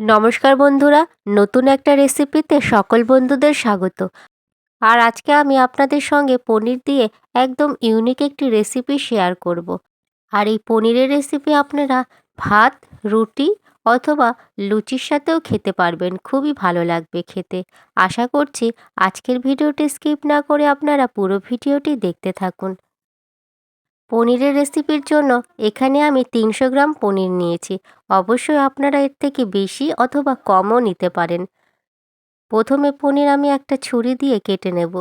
নমস্কার বন্ধুরা, নতুন একটা রেসিপিতে সকল বন্ধুদের স্বাগত। আর আজকে আমি আপনাদের সঙ্গে পনির দিয়ে একদম ইউনিক একটি রেসিপি শেয়ার করব। আর এই পনিরের রেসিপি আপনারা ভাত, রুটি অথবা লুচির সাথেও খেতে পারবেন, খুবই ভালো লাগবে খেতে। আশা করছি আজকের ভিডিওটি স্কিপ না করে আপনারা পুরো ভিডিওটি দেখতে থাকুন। পনিরের রেসিপির জন্য এখানে আমি তিনশো গ্রাম পনির নিয়েছি। অবশ্যই আপনারা এর থেকে বেশি অথবা কমও নিতে পারেন। প্রথমে পনির আমি একটা ছুরি দিয়ে কেটে নেব।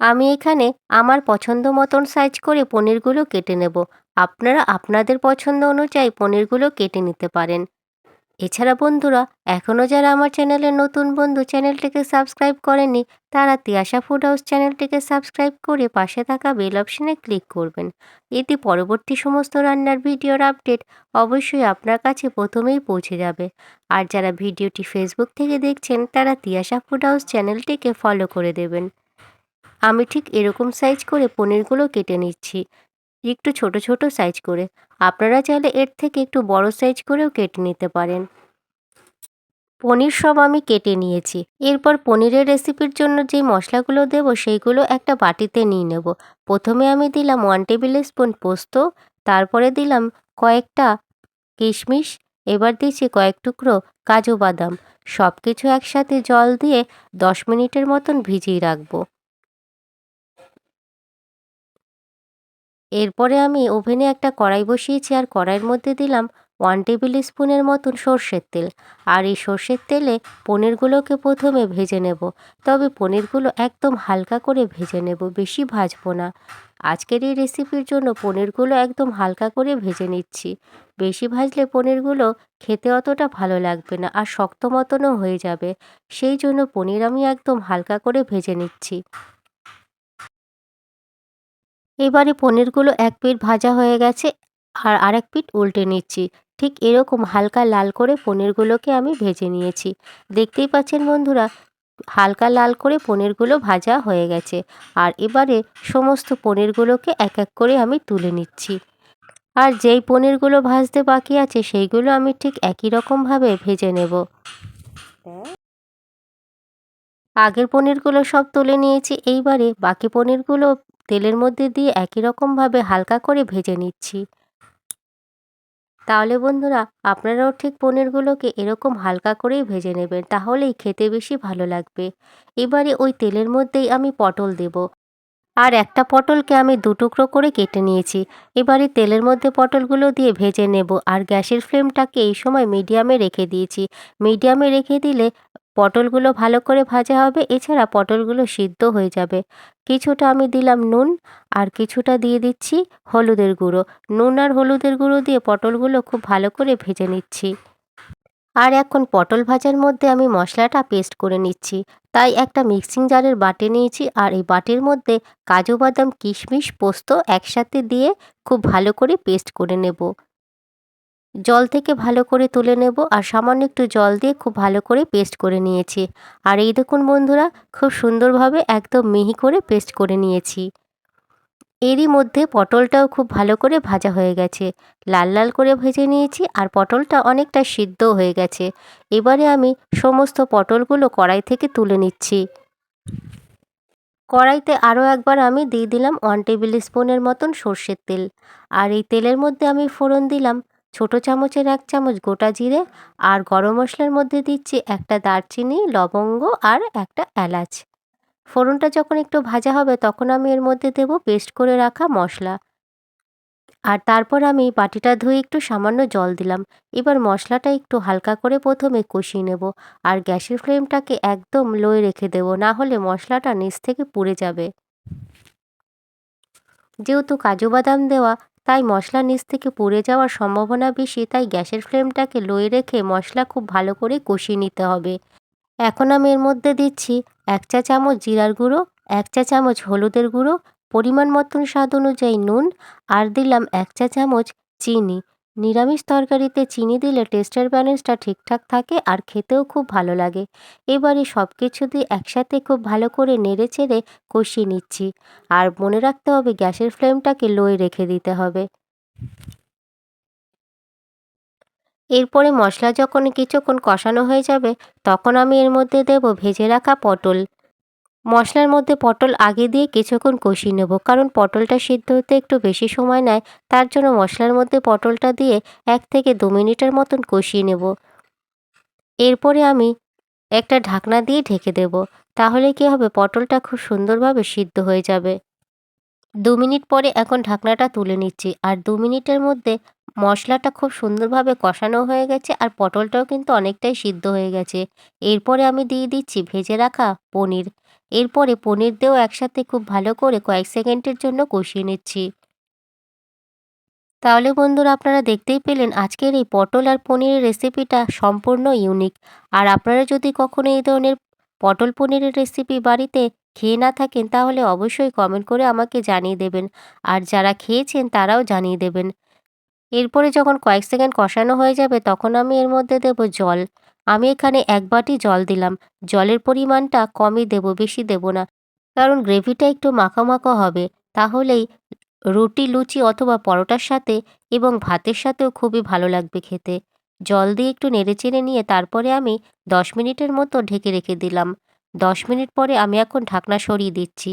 আমি এখানে আমার পছন্দ মতন সাইজ করে পনিরগুলো কেটে নেব। আপনারা আপনাদের পছন্দ অনুযায়ী পনিরগুলো কেটে নিতে পারেন। এছাড়া বন্ধুরা এখনও যারা আমার চ্যানেলের নতুন বন্ধু চ্যানেলটিকে সাবস্ক্রাইব করেনি তারা তিয়াশা ফুড হাউস চ্যানেলটিকে সাবস্ক্রাইব করে পাশে থাকা বেল অপশনে ক্লিক করবেন। এতে পরবর্তী সমস্ত রান্নার ভিডিওর আপডেট অবশ্যই আপনার কাছে প্রথমেই পৌঁছে যাবে। আর যারা ভিডিওটি ফেসবুক থেকে দেখছেন, তারা তিয়াশা ফুড হাউস চ্যানেলটিকে ফলো করে দেবেন। আমি ঠিক এরকম সাইজ করে পনিরগুলো কেটে নিচ্ছি। একটু ছোট ছোট সাইজ করে। আপনারা চাইলে এর থেকে একটু বড় সাইজ করেও কেটে নিতে পারেন। পনির সব আমি কেটে নিয়েছি। এরপর পনিরের রেসিপির জন্য যে মশলাগুলো দেব, সেইগুলো একটা বাটিতে নিয়ে নেব। প্রথমে আমি দিলাম ওয়ান টেবিল স্পুন পোস্ত, তারপরে দিলাম কয়েকটা কিশমিশ, এবার দিচ্ছি কয়েক টুকরো কাজু বাদাম। সব কিছু একসাথে জল দিয়ে দশ মিনিটের মতন ভিজিয়ে রাখব। এরপরে আমি ওভেনে একটা কড়াই বসিয়েছি আর কড়াইয়ের মধ্যে দিলাম ওয়ান টেবিল স্পুনের মতন সর্ষের তেল। আর এই সর্ষের তেলে পনিরগুলোকে প্রথমে ভেজে নেব। তবে পনিরগুলো একদম হালকা করে ভেজে নেব, বেশি ভাজবো না। আজকের এই রেসিপির জন্য পনিরগুলো একদম হালকা করে ভেজে নিচ্ছি। বেশি ভাজলে পনিরগুলো খেতে অতটা ভালো লাগবে না আর শক্ত মতনও হয়ে যাবে। সেই জন্য পনির আমি একদম হালকা করে ভেজে নিচ্ছি। এবারে পনিরগুলো এক পিঠ ভাজা হয়ে গেছে আর আরেক পিঠ উল্টে নিচ্ছি। ঠিক এরকম হালকা লাল করে পনিরগুলোকে আমি ভেজে নিয়েছি। দেখতেই পাচ্ছেন বন্ধুরা, হালকা লাল করে পনিরগুলো ভাজা হয়ে গেছে আর এবারে সমস্ত পনিরগুলোকে এক এক করে আমি তুলে নিচ্ছি। আর যেই পনিরগুলো ভাজতে বাকি আছে সেইগুলো আমি ঠিক একই রকমভাবে ভেজে নেব। আগের পনিরগুলো সব তুলে নিয়েছি, এইবারে বাকি পনিরগুলো তেলের মধ্যে দিয়ে একই রকমভাবে হালকা করে ভেজে নিচ্ছি। তাহলে বন্ধুরা, আপনারাও ঠিক পনিরগুলোকে এরকম হালকা করেই ভেজে নেবেন, তাহলেই খেতে বেশি ভালো লাগবে। এবারে ওই তেলের মধ্যেই আমি পটল দেব। আর একটা পটলকে আমি দু টুকরো করে কেটে নিয়েছি। এবারে তেলের মধ্যে পটলগুলো দিয়ে ভেজে নেব। আর গ্যাসের ফ্লেমটাকে এই সময় মিডিয়ামে রেখে দিয়েছি। মিডিয়ামে রেখে দিলে পটলগুলো ভালো করে ভাজা হবে, এছাড়া পটলগুলো সিদ্ধ হয়ে যাবে। কিছুটা আমি দিলাম নুন, আর কিছুটা দিয়ে দিচ্ছি হলুদের গুঁড়ো। নুন আর হলুদের গুঁড়ো দিয়ে পটলগুলো খুব ভালো করে ভেজে নিচ্ছি। আর এখন পটল ভাজার মধ্যে আমি মশলাটা পেস্ট করে নিচ্ছি। তাই একটা মিক্সিং জারের বাটি নিয়েছি, আর এই বাটির মধ্যে কাজু বাদাম, কিশমিশ, পোস্ত একসাথে দিয়ে খুব ভালো করে পেস্ট করে নেব। জল থেকে ভালো করে তুলে নেব আর সামান্য একটু জল দিয়ে খুব ভালো করে পেস্ট করে নিয়েছি। আর এই দেখুন বন্ধুরা, খুব সুন্দরভাবে একদম মিহি করে পেস্ট করে নিয়েছি। এরই মধ্যে পটলটাও খুব ভালো করে ভাজা হয়ে গেছে। লাল লাল করে ভেজে নিয়েছি আর পটলটা অনেকটা সিদ্ধ হয়ে গেছে। এবারে আমি সমস্ত পটলগুলো কড়াই থেকে তুলে নিচ্ছি। কড়াইতে আরও একবার আমি দিয়ে দিলাম ওয়ান টেবিল স্পুনের মতন সর্ষের তেল। আর এই তেলের মধ্যে আমি ফোড়ন দিলাম। ছোট চামচের এক চামচ গোটা জিরে আর গরম মশলার মধ্যে দিচ্ছি একটা দারচিনি, লবঙ্গ আর একটা এলাচ। ফোড়নটা যখন একটু ভাজা হবে তখন আমি এর মধ্যে দেব পেস্ট করে রাখা মশলা। আর তারপর আমি বাটিটা ধুয়ে একটু সামান্য জল দিলাম। এবার মশলাটা একটু হালকা করে প্রথমে কষিয়ে নেব আর গ্যাসের ফ্লেমটাকে একদম লোয়ে রেখে দেবো, না হলে মশলাটা নিচ থেকে পুড়ে যাবে। যেহেতু কাজু বাদাম দেওয়া তাই মশলা নিচ থেকে পুড়ে যাওয়ার সম্ভাবনা বেশি, তাই গ্যাসের ফ্লেমটাকে লোয়ে রেখে মশলা খুব ভালো করে কষিয়ে নিতে হবে। এখন আমি এর মধ্যে দিচ্ছি এক চা চামচ জিরার গুঁড়ো, এক চা চামচ হলুদের গুঁড়ো, পরিমাণ মতন স্বাদ অনুযায়ী নুন, আর দিলাম এক চা চামচ চিনি। নিরামিষ তরকারিতে চিনি দিলে টেস্টের ব্যালেন্সটা ঠিকঠাক থাকে আর খেতেও খুব ভালো লাগে। এবারে সব কিছু দিয়ে একসাথে খুব ভালো করে নেড়ে চেড়ে কষিয়ে নিচ্ছি। আর মনে রাখতে হবে গ্যাসের ফ্লেমটাকে লোয়ে রেখে দিতে হবে। এরপরে মশলা যখন কিছুক্ষণ কষানো হয়ে যাবে, তখন আমি এর মধ্যে দেব ভেজে রাখা পটল। মশলার মধ্যে পটল আগে দিয়ে কিছুক্ষণ কষিয়ে নেব। কারণ পটলটা সিদ্ধ হতে একটু বেশি সময় নেয়, তার জন্য মশলার মধ্যে পটলটা দিয়ে এক থেকে দু মিনিটের মতন কষিয়ে নেব। এরপরে আমি একটা ঢাকনা দিয়ে ঢেকে দেব। তাহলে কি হবে? পটলটা খুব সুন্দরভাবে সিদ্ধ হয়ে যাবে। দু মিনিট পরে এখন ঢাকনাটা তুলে নিচ্ছি। আর দু মিনিটের মধ্যে মশলাটা খুব সুন্দরভাবে কষানো হয়ে গেছে আর পটলটাও কিন্তু অনেকটাই সিদ্ধ হয়ে গেছে। এরপরে আমি দিয়ে দিচ্ছি ভেজে রাখা পনির। এরপরে পনির দিয়েও একসাথে খুব ভালো করে কয়েক সেকেন্ডের জন্য কষিয়ে নিচ্ছি। তাহলে বন্ধুরা আপনারা দেখতেই পেলেন আজকের এই পটল আর পনিরের রেসিপিটা সম্পূর্ণ ইউনিক। আর আপনারা যদি কখনো এই ধরনের পটল পনিরের রেসিপি বাড়িতে খেয়ে না থাকেন, তাহলে অবশ্যই কমেন্ট করে আমাকে জানিয়ে দেবেন। আর যারা খেয়েছেন, তারাও জানিয়ে দেবেন। এরপরে যখন কয়েক সেকেন্ড কষানো হয়ে যাবে, তখন আমি এর মধ্যে দেব জল। আমি এখানে এক বাটি জল দিলাম। জলের পরিমাণটা কমই দেব, বেশি দেব না। কারণ গ্রেভিটা একটু মাখা মাখা হবে। তাহলেই রুটি, লুচি অথবা পরোটার সাথে এবং ভাতের সাথেও খুবই ভালো লাগবে খেতে। জল দিয়ে একটু নেড়েচেড়ে নিয়ে তারপরে আমি দশ মিনিটের মতো ঢেকে রেখে দিলাম। দশ মিনিট পরে আমি এখন ঢাকনা সরিয়ে দিচ্ছি।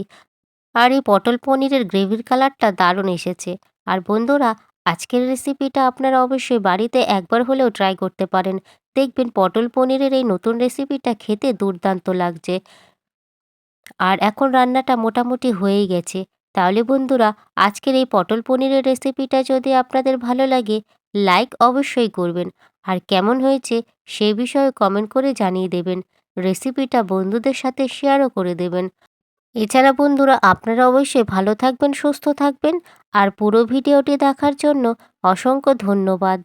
আর এই পটল পনিরের গ্রেভির কালারটা দারুণ এসেছে। আর বন্ধুরা, আজকের রেসিপিটা আপনারা অবশ্যই বাড়িতে একবার হলেও ট্রাই করতে পারেন। দেখবেন পটল পনিরের এই নতুন রেসিপিটা খেতে দুর্দান্ত লাগছে। আর এখন রান্নাটা মোটামুটি হয়েই গেছে। তাহলে বন্ধুরা, আজকের এই পটল পনিরের রেসিপিটা যদি আপনাদের ভালো লাগে, লাইক অবশ্যই করবেন। আর কেমন হয়েছে সে বিষয়ে কমেন্ট করে জানিয়ে দেবেন। রেসিপিটা বন্ধুদের সাথে শেয়ারও করে দেবেন। এছাড়া বন্ধুরা, আপনারা অবশ্যই ভালো থাকবেন, সুস্থ থাকবেন। আর পুরো ভিডিওটি দেখার জন্য অসংখ্য ধন্যবাদ।